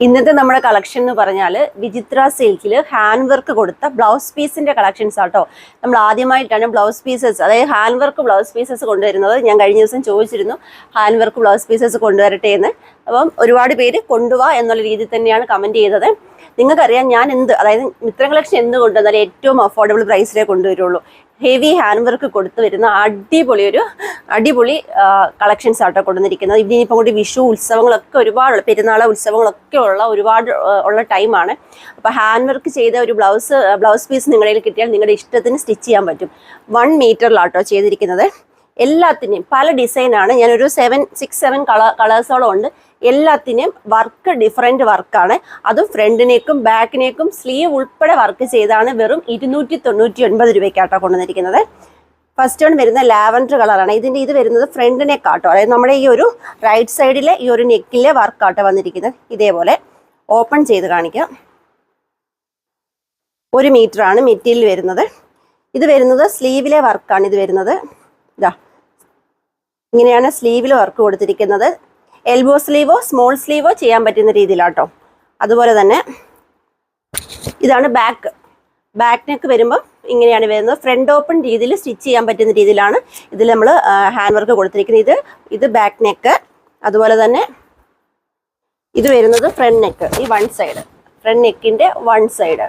ഇന്നത്തെ നമ്മുടെ കളക്ഷൻ എന്ന് പറഞ്ഞാൽ വിചിത്ര സിൽക്കിൽ ഹാൻഡ് വർക്ക് കൊടുത്ത ബ്ലൗസ് പീസിന്റെ കളക്ഷൻസ് ആട്ടോ. നമ്മൾ ആദ്യമായിട്ടാണ് ബ്ലൗസ് പീസസ് അതായത് ഹാൻഡ് വർക്ക് ബ്ലൗസ് പീസസ് കൊണ്ടുവരുന്നത്. ഞാൻ കഴിഞ്ഞ ദിവസം ചോദിച്ചിരുന്നു ഹാൻഡ് വർക്ക് ബ്ലൗസ് പീസസ് കൊണ്ടുവരട്ടെ എന്ന്. അപ്പം ഒരുപാട് പേര് കൊണ്ടുപോവാ എന്നുള്ള രീതിയിൽ തന്നെയാണ് കമന്റ് ചെയ്തത്. നിങ്ങൾക്കറിയാം ഞാൻ എന്ത് അതായത് മിത്ര കളക്ഷൻ എന്ത് കൊണ്ടുവന്നാലും ഏറ്റവും അഫോർഡബിൾ പ്രൈസിലേ കൊണ്ടുവരുള്ളൂ. ഹെവി ഹാൻഡ് വർക്ക് കൊടുത്തു വരുന്ന അടിപൊളി ഒരു അടിപൊളി കളക്ഷൻസ് ആട്ടോ കൊണ്ടുവന്നിരിക്കുന്നത്. ഇനിയിപ്പം കൂടി വിഷു ഉത്സവങ്ങളൊക്കെ ഒരുപാടുള്ള പെരുന്നാൾ ഉത്സവങ്ങളൊക്കെ ഉള്ള ഒരുപാട് ഉള്ള ടൈമാണ് അപ്പോൾ ഹാൻഡ് വർക്ക് ചെയ്ത ഒരു ബ്ലൗസ് ബ്ലൗസ് പീസ് നിങ്ങളുടെ കിട്ടിയാൽ നിങ്ങളുടെ ഇഷ്ടത്തിന് സ്റ്റിച്ച് ചെയ്യാൻ പറ്റും. വൺ മീറ്ററിലാട്ടോ ചെയ്തിരിക്കുന്നത്. എല്ലാത്തിനെയും പല ഡിസൈനാണ് ഞാനൊരു സെവൻ സിക്സ് സെവൻ കളർ കളേഴ്സോളം ഉണ്ട് എല്ലാത്തിനെയും വർക്ക് ഡിഫറെന്റ് വർക്കാണ് അതും ഫ്രണ്ടിനേക്കും ബാക്കിനേക്കും സ്ലീവ് ഉൾപ്പെടെ വർക്ക് ചെയ്താണ് വെറും ഇരുന്നൂറ്റി തൊണ്ണൂറ്റി ഒൻപത് രൂപയ്ക്കാട്ടോ കൊണ്ടുവന്നിരിക്കുന്നത്. ഫസ്റ്റ് വൺ വരുന്ന ലാവൻഡർ കളറാണ് ഇതിന്റെ ഇത് വരുന്നത് ഫ്രണ്ട് നെക്കാട്ടോ. അതായത് നമ്മുടെ ഈ ഒരു റൈറ്റ് സൈഡിലെ ഈ ഒരു നെക്കിലെ വർക്കാട്ടോ വന്നിരിക്കുന്നത്. ഇതേപോലെ ഓപ്പൺ ചെയ്ത് കാണിക്കാം. ഒരു മീറ്ററാണ് മെറ്റീരിയൽ വരുന്നത്. ഇത് വരുന്നത് സ്ലീവിലെ വർക്കാണ് ഇത് വരുന്നത്. ഇതാ ഇങ്ങനെയാണ് സ്ലീവിൽ വർക്ക് കൊടുത്തിരിക്കുന്നത്. എൽബോ സ്ലീവോ സ്മോൾ സ്ലീവോ ചെയ്യാൻ പറ്റുന്ന രീതിയിലാട്ടോ. അതുപോലെ തന്നെ ഇതാണ് ബാക്ക് ബാക്ക് നെക്ക് വരുമ്പോൾ ഇങ്ങനെയാണ് വരുന്നത്. ഫ്രണ്ട് ഓപ്പൺ രീതിയിൽ സ്റ്റിച്ച് ചെയ്യാൻ പറ്റുന്ന രീതിയിലാണ് ഇതിൽ നമ്മൾ ഹാൻഡ് വർക്ക് കൊടുത്തിരിക്കുന്നത്. ഇത് ഇത് ബാക്ക് നെക്ക് അതുപോലെ തന്നെ ഇത് വരുന്നത് ഫ്രണ്ട് നെക്ക് ഈ വൺ സൈഡ് ഫ്രണ്ട് നെക്കിന്റെ വൺ സൈഡ്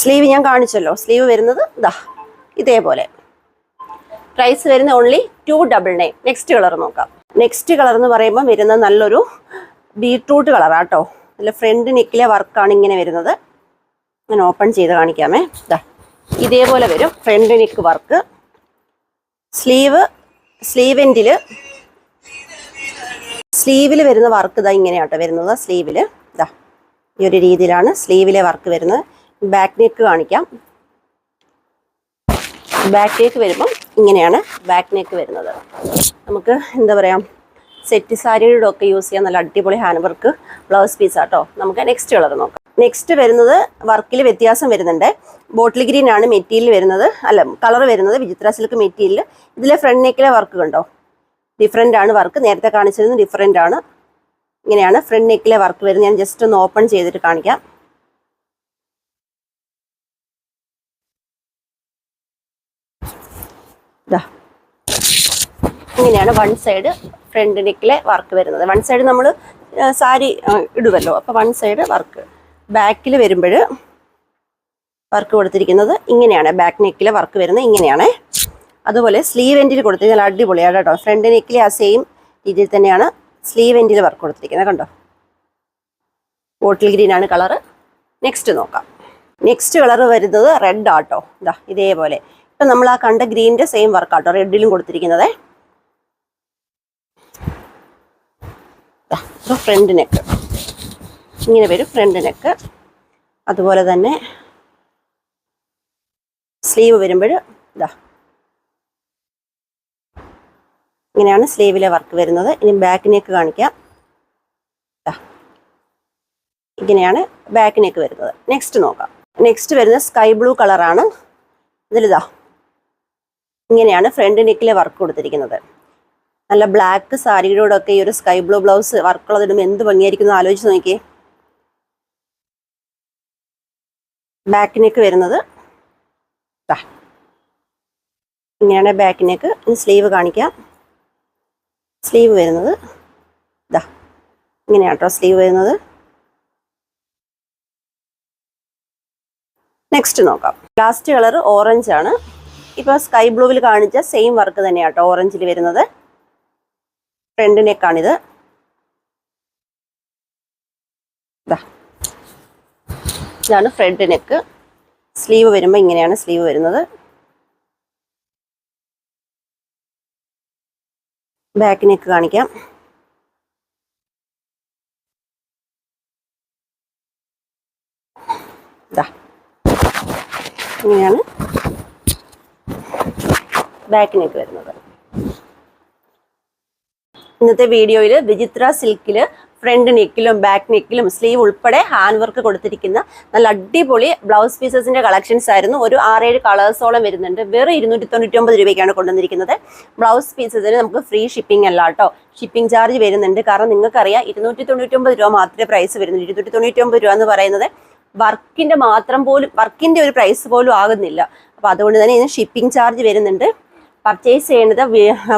സ്ലീവ് ഞാൻ കാണിച്ചല്ലോ. സ്ലീവ് വരുന്നത് ദാ ഇതേപോലെ. പ്രൈസ് വരുന്ന only two double nine next colour നോക്കാം. നെക്സ്റ്റ് കളർ എന്ന് പറയുമ്പോൾ വരുന്ന നല്ലൊരു ബീട്രൂട്ട് കളർ കേട്ടോ നല്ല ഫ്രണ്ട് നെക്കിലെ വർക്കാണ് ഇങ്ങനെ വരുന്നത്. ഞാൻ ഓപ്പൺ ചെയ്ത് കാണിക്കാമേ. ഇതാ ഇതേപോലെ വരും ഫ്രണ്ട് നെക്ക് വർക്ക് സ്ലീവ് സ്ലീവെന്റിൽ സ്ലീവിൽ വരുന്ന വർക്ക് ഇതാ ഇങ്ങനെയാട്ടോ വരുന്നത്. സ്ലീവിൽ ഇതാ ഈ ഒരു രീതിയിലാണ് സ്ലീവിലെ വർക്ക് വരുന്നത്. ബാക്ക് നെക്ക് കാണിക്കാം. ബാക്ക് നെക്ക് വരുമ്പം ഇങ്ങനെയാണ് ബാക്ക് നെക്ക് വരുന്നത്. നമുക്ക് എന്താ പറയുക സെറ്റ് സാരിയുടെ ഒക്കെ യൂസ് ചെയ്യാൻ നല്ല അടിപൊളി ഹാൻഡ് വർക്ക് ബ്ലൗസ് പീസ് ആട്ടോ നമുക്ക് നെക്സ്റ്റ് കളർ നോക്കാം. നെക്സ്റ്റ് വരുന്നത് വർക്കിൽ വ്യത്യാസം വരുന്നുണ്ട്. ബോട്ടിൽ ഗ്രീൻ ആണ് മെറ്റീരിയൽ വരുന്നത്. അല്ല കളർ വരുന്നത് വിചിത്ര സിൽക്ക് മെറ്റീരിയൽ. ഇതിലെ ഫ്രണ്ട് നെക്കിലെ വർക്ക് കണ്ടോ? ഡിഫറെന്റ് ആണ് വർക്ക് നേരത്തെ കാണിച്ചതിന് ഡിഫറെന്റ് ആണ്. ഇങ്ങനെയാണ് ഫ്രണ്ട് നെക്കിലെ വർക്ക് വരുന്നത്. ഞാൻ ജസ്റ്റ് ഒന്ന് ഓപ്പൺ ചെയ്തിട്ട് കാണിക്കാം. ഇങ്ങനെയാണ് വൺ സൈഡ് ഫ്രണ്ട് നെക്കിലെ വർക്ക് വരുന്നത്. വൺ സൈഡ് നമ്മൾ സാരി ഇടുമല്ലോ അപ്പോൾ വൺ സൈഡ് വർക്ക് ബാക്കിൽ വരുമ്പോൾ വർക്ക് കൊടുത്തിരിക്കുന്നത് ഇങ്ങനെയാണ്. ബാക്ക് നെക്കിലെ വർക്ക് വരുന്നത് ഇങ്ങനെയാണ്. അതുപോലെ സ്ലീവ് എൻഡിൽ കൊടുത്തിരിക്കുന്നത് അടിപൊളിയാണ് കേട്ടോ. ഫ്രണ്ട് നെക്കിലെ ആ സെയിം രീതിയിൽ തന്നെയാണ് സ്ലീവ് എൻഡിൽ വർക്ക് കൊടുത്തിരിക്കുന്നത് കണ്ടോ? ബോട്ടിൽ ഗ്രീൻ ആണ് കളറ് നെക്സ്റ്റ് നോക്കാം. നെക്സ്റ്റ് കളർ വരുന്നത് റെഡ് ആട്ടോ ഇതാ ഇതേപോലെ. ഇപ്പം നമ്മൾ ആ കണ്ട ഗ്രീനിന്റെ സെയിം വർക്ക് ആട്ടോ റെഡിലും കൊടുത്തിരിക്കുന്നത്. ഫ്രണ്ട് നെക്ക് ഇങ്ങനെ വരും ഫ്രണ്ട് നെക്ക് അതുപോലെ തന്നെ സ്ലീവ് വരുമ്പോൾ ഇതാ ഇങ്ങനെയാണ് സ്ലീവിലെ വർക്ക് വരുന്നത്. ഇനി ബാക്ക് നെക്ക് കാണിക്കാം. ഇങ്ങനെയാണ് ബാക്ക് നെക്ക് വരുന്നത്. നെക്സ്റ്റ് നോക്കാം. നെക്സ്റ്റ് വരുന്നത് സ്കൈ ബ്ലൂ കളറാണ് ഇതിലിതാ ഇങ്ങനെയാണ് ഫ്രണ്ട് നെക്കിലെ വർക്ക് കൊടുത്തിരിക്കുന്നത്. നല്ല ബ്ലാക്ക് സാരിയുടെ ഒക്കെ ഈ ഒരു സ്കൈ ബ്ലൂ ബ്ലൗസ് വർക്കുള്ളത് ഇടുമ്പോൾ എന്ത് ഭംഗിയായിരിക്കും ആലോചിച്ച് നോക്കിയേ. ബാക്ക് നെക്ക് വരുന്നത്. ഇങ്ങനെയാണ് ബാക്ക് നെക്ക് ഇനി സ്ലീവ് കാണിക്കാം. സ്ലീവ് വരുന്നത്. ഇതാ ഇങ്ങനെയാണ് കേട്ടോ സ്ലീവ് വരുന്നത്. നെക്സ്റ്റ് നോക്കാം. ലാസ്റ്റ് കളർ ഓറഞ്ച് ആണ്. ഇപ്പോൾ സ്കൈ ബ്ലൂവിൽ കാണിച്ച സെയിം വർക്ക് തന്നെയാണ് കേട്ടോ ഓറഞ്ചിൽ വരുന്നത്. ഫ്രണ്ട് നെക്കാണിത്. ഇതാ ഇതാണ് ഫ്രണ്ട് നെക്ക് സ്ലീവ് വരുമ്പോൾ ഇങ്ങനെയാണ് സ്ലീവ് വരുന്നത്. ബാക്ക് നെക്ക് കാണിക്കാം. ഇങ്ങനെയാണ് ബാക്ക് വരുന്നത്. ഇന്നത്തെ വീഡിയോയിൽ വിചിത്ര സിൽക്കിൽ ഫ്രണ്ട് നെക്കിലും ബാക്ക് നെക്കിലും സ്ലീവ് ഉൾപ്പെടെ ഹാൻഡ് വർക്ക് കൊടുത്തിരിക്കുന്ന നല്ല അടിപൊളി ബ്ലൗസ് പീസസിന്റെ കളക്ഷൻസ് ആയിരുന്നു. ഒരു ആറേഴ് കളേഴ്സോളം വരുന്നുണ്ട്. വെറും ഇരുന്നൂറ്റി തൊണ്ണൂറ്റി ഒമ്പത് രൂപയ്ക്കാണ് കൊണ്ടുവന്നിരിക്കുന്നത്. ബ്ലൗസ് പീസസിന് നമുക്ക് ഫ്രീ ഷിപ്പിംഗ് അല്ല കേട്ടോ. ഷിപ്പിംഗ് ചാർജ് വരുന്നുണ്ട്. കാരണം നിങ്ങൾക്കറിയാം ഇരുന്നൂറ്റി തൊണ്ണൂറ്റി ഒമ്പത് രൂപ മാത്രമേ പ്രൈസ് വരുന്നുള്ളൂ. ഇരുന്നൂറ്റി തൊണ്ണൂറ്റി ഒമ്പത് രൂപ എന്ന് പറയുന്നത് വർക്കിന്റെ മാത്രം പോലും വർക്കിന്റെ ഒരു പ്രൈസ് പോലും ആകുന്നില്ല. അപ്പോൾ അതുകൊണ്ട് തന്നെ ഇതിന് ഷിപ്പിംഗ് ചാർജ് വരുന്നുണ്ട്. പർച്ചേസ് ചെയ്യേണ്ടത്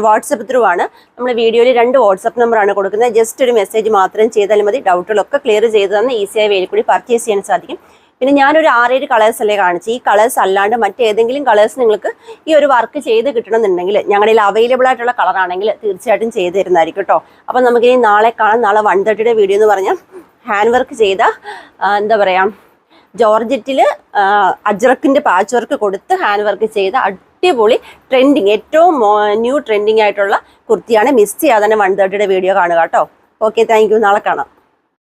വാട്സപ്പ് ത്രൂ ആണ്. നമ്മൾ വീഡിയോയിൽ രണ്ട് വാട്സപ്പ് നമ്പറാണ് കൊടുക്കുന്നത്. ജസ്റ്റ് ഒരു മെസ്സേജ് മാത്രം ചെയ്താൽ മതി. ഡൗട്ടുകളൊക്കെ ക്ലിയർ ചെയ്ത് തന്ന് ഈസിയായി വേലി കൂടി പർച്ചേസ് ചെയ്യാൻ സാധിക്കും. പിന്നെ ഞാനൊരു ആറേഴ് കളേഴ്സ് അല്ലേ കാണിച്ചു ഈ കളേഴ്സ് അല്ലാണ്ട് മറ്റേതെങ്കിലും കളേഴ്സ് നിങ്ങൾക്ക് ഈ ഒരു വർക്ക് ചെയ്ത് കിട്ടണമെന്നുണ്ടെങ്കിൽ ഞങ്ങളുടെ അവൈലബിൾ ആയിട്ടുള്ള കളറാണെങ്കിൽ തീർച്ചയായിട്ടും ചെയ്ത് തരുന്നതായിരിക്കും കേട്ടോ അപ്പം നമുക്കിനി നാളെ കാണാം. നാളെ വൺ തേർട്ടിയുടെ വീഡിയോ എന്ന് പറഞ്ഞാൽ ഹാൻഡ് വർക്ക് ചെയ്ത എന്താ പറയുക ജോർജറ്റിൽ അജ്രക്കിന്റെ പാച്ച് വർക്ക് കൊടുത്ത് ഹാൻഡ് വർക്ക് ചെയ്ത അടിപൊളി ട്രെൻഡിങ് ഏറ്റവും ന്യൂ ട്രെൻഡിങ് ആയിട്ടുള്ള കുർത്തിയാണ് മിസ് ചെയ്യാതെ തന്നെ വൺ തേർട്ടിയുടെ വീഡിയോ കാണുക കേട്ടോ. ഓക്കെ താങ്ക് നാളെ കാണാം.